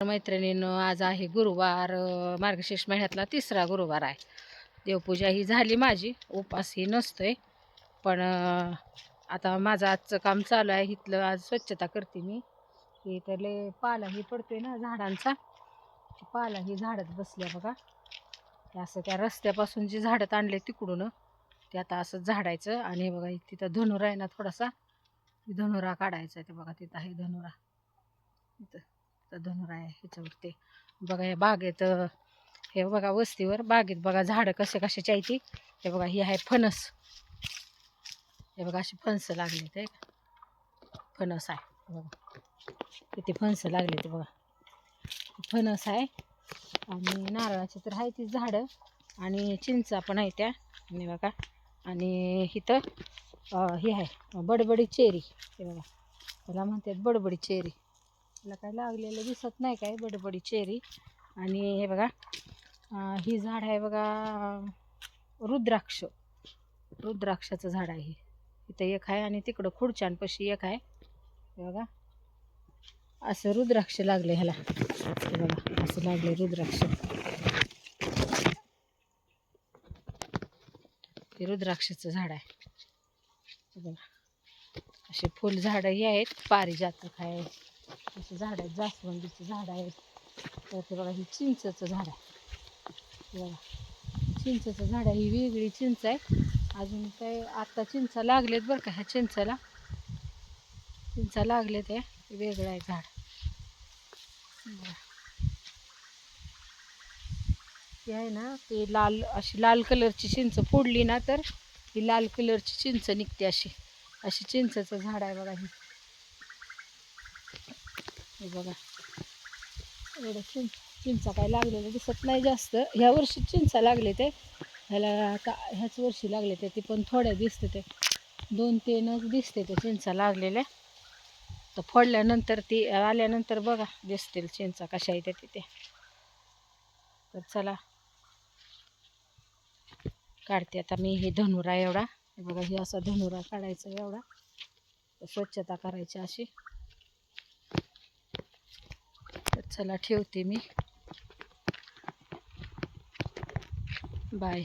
मैत्रिणींनो आज आहे गुरुवार मार्गशीर्ष महिन्यातला तिसरा गुरुवार आहे. देवपूजा ही झाली माझी उपास ही नसतोय. पण आता माझं आजचं काम चालू आहे इथलं आज स्वच्छता करते मी. इथले पालाही पडतोय ना झाडांचा. पालाही झाडत बसल्या बघा. असं त्या रस्त्यापासून जी झाडत आणले तिकडून ते आता असं झाडायचं आणि हे बघा तिथं धनुरा आहे ना थोडासा. धनुरा काढायचा ते बघा तिथं आहे धनुरा. इथं. तर धनुरा आहे ह्याच्यावरती. बघा या बागेत हे बघा वस्तीवर बागेत बघा झाडं कसे कशाची आहे ती. हे बघा ही आहे फणस. हे बघा अशी फणसं लागली ते फणस आहे. बघा. किती फणसं लागली ते बघा. फणस आहे. आणि नारळाची तर आहे ती झाडं. आणि चिंचा पण आहे त्या. आणि बघा. आणि इथं हे आहे बडबडी चेरी. हे बघा. त्याला म्हणतात बडबडी चेरी. त्याला काय लागलेलं दिसत नाही काय बडबडी चेरी आणि हे बघा ही झाड आहे बघा रुद्राक्ष. रुद्राक्षाचं झाड आहे इथं एक आहे आणि तिकडं खुर्च्यांपाशी एक आहे. हे बघा असं रुद्राक्ष लागले ह्याला. बघा असं लागले रुद्राक्ष. ते रुद्राक्षाचं झाड आहे. बघा असे फुल झाडंही आहेत पारिजातक आहे. असे झाड आहेत जास्वंदीचे झाड आहेत. तर ते बघा ही चिंचचं झाड आहे. बघा चिंचचं झाड आहे. ही वेगळी चिंच आहे. अजून काय आता चिंचा लागलेत बरं का ह्या चिंचाला. चिंचा लागलेत हे वेगळं आहे झाड. ते आहे ना ते लाल अशी लाल कलरची चिंच फोडली ना तर ही लाल कलरची चिंच निघते अशी. अशी चिंचचं झाड आहे बघा ही. हे बघा. एवढं चिंच चिंचा काय लागलेलं दिसत नाही जास्त. ह्या वर्षी चिंचा लागले ते. ह्याला का ह्याच वर्षी लागले ते. ती पण थोड्या दिसते ते. दोन तीनच दिसते ते चिंचा लागलेल्या. तर फोडल्यानंतर ती आल्यानंतर बघा दिसतील चिंचा कशा येते तिथे तर चला. काढते आता मी हे धनुरा एवढा. हे बघा हे असा धनुरा काढायचा एवढा. स्वच्छता करायची अशी. तर चला ठेवते मी. बाय.